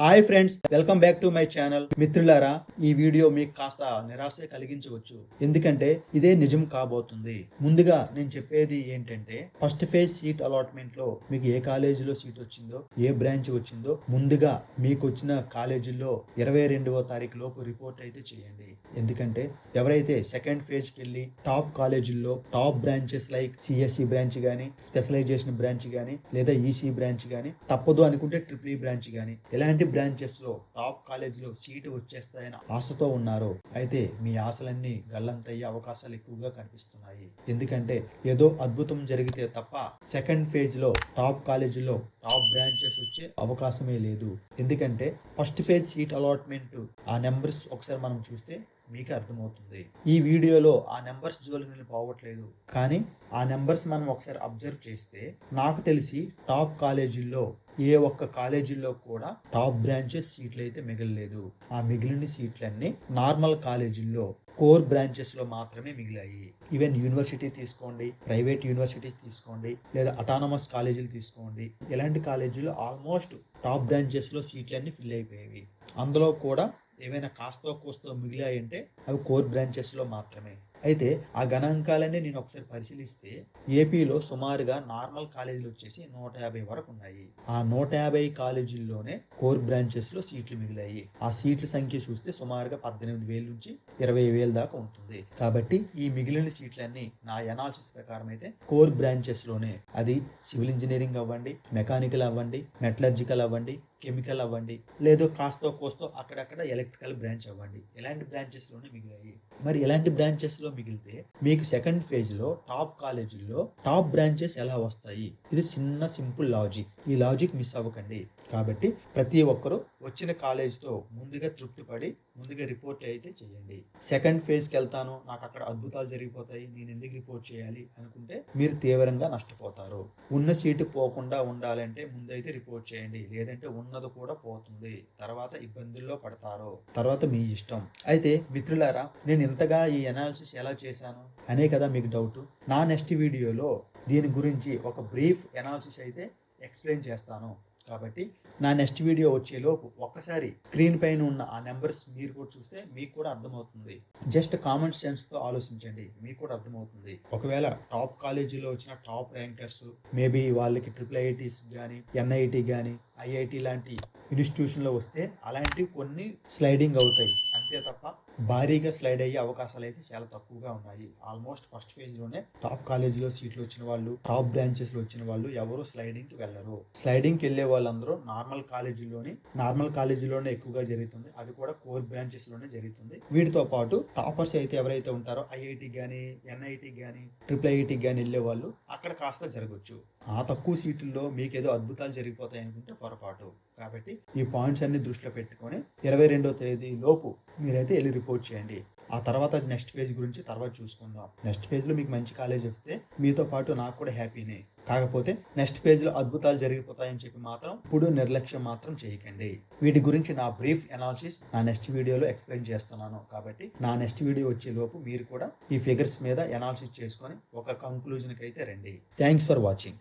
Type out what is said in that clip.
Hi friends welcome back to my channel మిత్రులారా ఈ video మీకు కాస్త నిరాశ కలిగించవచ్చు. ఎందుకంటే ఇదే నిజం కాబోతుంది. ముందుగా నేను చెప్పేది ఏంటంటే ఫస్ట్ ఫేజ్ సీట్ అలాట్మెంట్లో మీకు ఏ కాలేజీలో సీట్ వచ్చిందో ఏ బ్రాంచ్ వచ్చిందో ముందుగా మీకు వచ్చిన కాలేజీల్లో ఇరవై రెండవ తారీఖు లోపు రిపోర్ట్ అయితే చేయండి. ఎందుకంటే ఎవరైతే సెకండ్ ఫేజ్కి వెళ్ళి టాప్ కాలేజీల్లో top branches like CSC branch కానీ స్పెషలైజేషన్ బ్రాంచ్ కానీ లేదా ఈసీ బ్రాంచ్ కానీ తప్పదు అనుకుంటే ట్రిపుల్ ఈ బ్రాంచ్ కానీ ఇలాంటి బ్రాంచెస్ బ్రాంచెస్లో టాప్ కాలేజీలో సీటు వచ్చేస్తాయని ఆశతో ఉన్నారు అయితే మీ ఆశలన్నీ గల్లంతయ్యే అవకాశాలు ఎక్కువగా కనిపిస్తున్నాయి. ఎందుకంటే ఏదో అద్భుతం జరిగితే తప్ప సెకండ్ ఫేజ్లో టాప్ కాలేజీలో టాప్ బ్రాంచెస్ వచ్చే అవకాశమే లేదు. ఎందుకంటే ఫస్ట్ ఫేజ్ సీట్ అలాట్మెంట్ ఆ నెంబర్స్ ఒకసారి మనం చూస్తే మీకు అర్థమవుతుంది. ఈ వీడియోలో ఆ నెంబర్స్ జోలి నేను పోవట్లేదు కానీ ఆ నెంబర్స్ మనం ఒకసారి అబ్జర్వ్ చేస్తే నాకు తెలిసి టాప్ కాలేజీల్లో ఏ ఒక్క కాలేజీల్లో కూడా టాప్ బ్రాంచెస్ సీట్లు అయితే మిగలలేదు. ఆ మిగిలిన సీట్లన్నీ నార్మల్ కాలేజీల్లో కోర్ బ్రాంచెస్లో మాత్రమే మిగిలాయి. ఈవెన్ యూనివర్సిటీ తీసుకోండి ప్రైవేట్ యూనివర్సిటీస్ తీసుకోండి లేదా అటానమస్ కాలేజీలు తీసుకోండి. ఇలాంటి కాలేజీలు ఆల్మోస్ట్ టాప్ బ్రాంచెస్లో సీట్లు సీట్లన్నీ ఫిల్ అయిపోయేవి. అందులో కూడా ఏమైనా కాస్తో కోస్తో మిగిలాయంటే అవి కోర్ బ్రాంచెస్లో మాత్రమే. అయితే ఆ గణాంకాలన్నీ నేను ఒకసారి పరిశీలిస్తే ఏపీలో సుమారుగా నార్మల్ కాలేజీలు వచ్చేసి నూట యాభై వరకు ఉన్నాయి. ఆ నూట యాభై కాలేజీల్లోనే కోర్ బ్రాంచెస్లో సీట్లు మిగిలాయి. ఆ సీట్ల సంఖ్య చూస్తే సుమారుగా పద్దెనిమిది వేల నుంచి ఇరవై వేల దాకా ఉంటుంది. కాబట్టి ఈ మిగిలిన సీట్లన్నీ నా ఎనాలిసిస్ ప్రకారం అయితే కోర్ బ్రాంచెస్లోనే. అది సివిల్ ఇంజనీరింగ్ అవ్వండి మెకానికల్ అవ్వండి మెటలర్జికల్ అవ్వండి కెమికల్ అవ్వండి లేదో కాస్తో కోస్తో అక్కడక్కడ ఎలక్ట్రికల్ బ్రాంచ్ అవ్వండి. ఇలాంటి బ్రాంచెస్లోనే మిగిలాయి. మరి ఇలాంటి బ్రాంచెస్లో మిగిలితే మీకు సెకండ్ ఫేజ్లో టాప్ కాలేజీల్లో టాప్ బ్రాంచెస్ ఎలా వస్తాయి? ఇది చిన్న సింపుల్ లాజిక్ ఈ లాజిక్ మిస్ అవ్వకండి. కాబట్టి ప్రతి ఒక్కరూ వచ్చిన కాలేజ్తో ముందుగా తృప్తిపడి ముందుగా రిపోర్ట్ అయితే చేయండి. సెకండ్ ఫేజ్కి వెళ్తాను. నాకు అక్కడ అద్భుతాలు జరిగిపోతాయి. నేను ఎందుకు రిపోర్ట్ చేయాలి అనుకుంటే మీరు తీవ్రంగా నష్టపోతారు. ఉన్న సీటు పోకుండా ఉండాలంటే ముందైతే రిపోర్ట్ చేయండి. లేదంటే ఉన్నది కూడా పోతుంది. తర్వాత ఇబ్బందుల్లో పడతారు. తర్వాత మీ ఇష్టం. అయితే మిత్రులారా నేను ఇంతగా ఈ అనాలిసిస్ ఎలా చేశాను? అనే కదా మీకు డౌట్ నా నెక్స్ట్ వీడియోలో దీని గురించి ఒక బ్రీఫ్ ఎనాలిసిస్ అయితే ఎక్స్ప్లెయిన్ చేస్తాను. కాబట్టి నా నెక్స్ట్ వీడియో వచ్చేలోపు ఒక్కసారి స్క్రీన్ పైన ఉన్న ఆ నెంబర్స్ మీరు కూడా చూస్తే మీకు కూడా అర్థమవుతుంది. జస్ట్ కామన్ సెన్స్తో ఆలోచించండి మీకు కూడా అర్థమవుతుంది. ఒకవేళ టాప్ కాలేజీలో వచ్చిన టాప్ ర్యాంకర్స్ మేబీ వాళ్ళకి ట్రిపుల్ ఐఐటీస్ కానీ ఎన్ఐటి కానీ ఐఐటి లాంటి ఇన్స్టిట్యూషన్లో వస్తే అలాంటివి కొన్ని స్లైడింగ్ అవుతాయి. అంతే తప్ప భారీగా స్లైడ్ అయ్యే అవకాశాలు అయితే చాలా తక్కువగా ఉన్నాయి. ఆల్మోస్ట్ ఫస్ట్ ఫేజ్లోనే టాప్ కాలేజీలో సీట్లు వచ్చిన వాళ్ళు టాప్ బ్రాంచెస్లో వచ్చిన వాళ్ళు ఎవరు స్లైడింగ్కి వెళ్ళరు. స్లైడింగ్కి వెళ్ళే వాళ్ళందరూ నార్మల్ కాలేజీలోని నార్మల్ కాలేజీలోనే ఎక్కువగా జరుగుతుంది. అది కూడా కోర్ బ్రాంచెస్లోనే జరుగుతుంది. వీటితో పాటు టాపర్స్ అయితే ఎవరైతే ఉంటారో ఐఐటి కానీ ఎన్ఐటి కానీ ట్రిపుల్ ఐఐటి కానీ వెళ్ళే వాళ్ళు అక్కడ కాస్త జరగచ్చు. ఆ తక్కువ సీట్లలో మీకు ఏదో అద్భుతాలు జరిగిపోతాయి అనుకుంటే పొరపాటు. కాబట్టి ఈ పాయింట్స్ అన్ని దృష్టిలో పెట్టుకొని ఇరవై రెండో తేదీ లోపు మీరైతే వెళ్ళి రిపోర్ట్ చేయండి. ఆ తర్వాత నెక్స్ట్ పేజ్ గురించి తర్వాత చూసుకుందాం. నెక్స్ట్ పేజ్లో మీకు మంచి కాలేజ్ వస్తే మీతో పాటు నాకు కూడా హ్యాపీనే. కాకపోతే నెక్స్ట్ పేజ్లో అద్భుతాలు జరిగిపోతాయని చెప్పి మాత్రం ఇప్పుడు నిర్లక్ష్యం మాత్రం చేయకండి. వీటి గురించి నా బ్రీఫ్ అనాలిసిస్ నా నెక్స్ట్ వీడియోలో ఎక్స్ప్లెయిన్ చేస్తున్నాను. కాబట్టి నా నెక్స్ట్ వీడియో వచ్చే లోపు మీరు కూడా ఈ ఫిగర్స్ మీద అనాలిసిస్ చేసుకొని ఒక కంక్లూజన్కి అయితే రండి. Thanks for watching.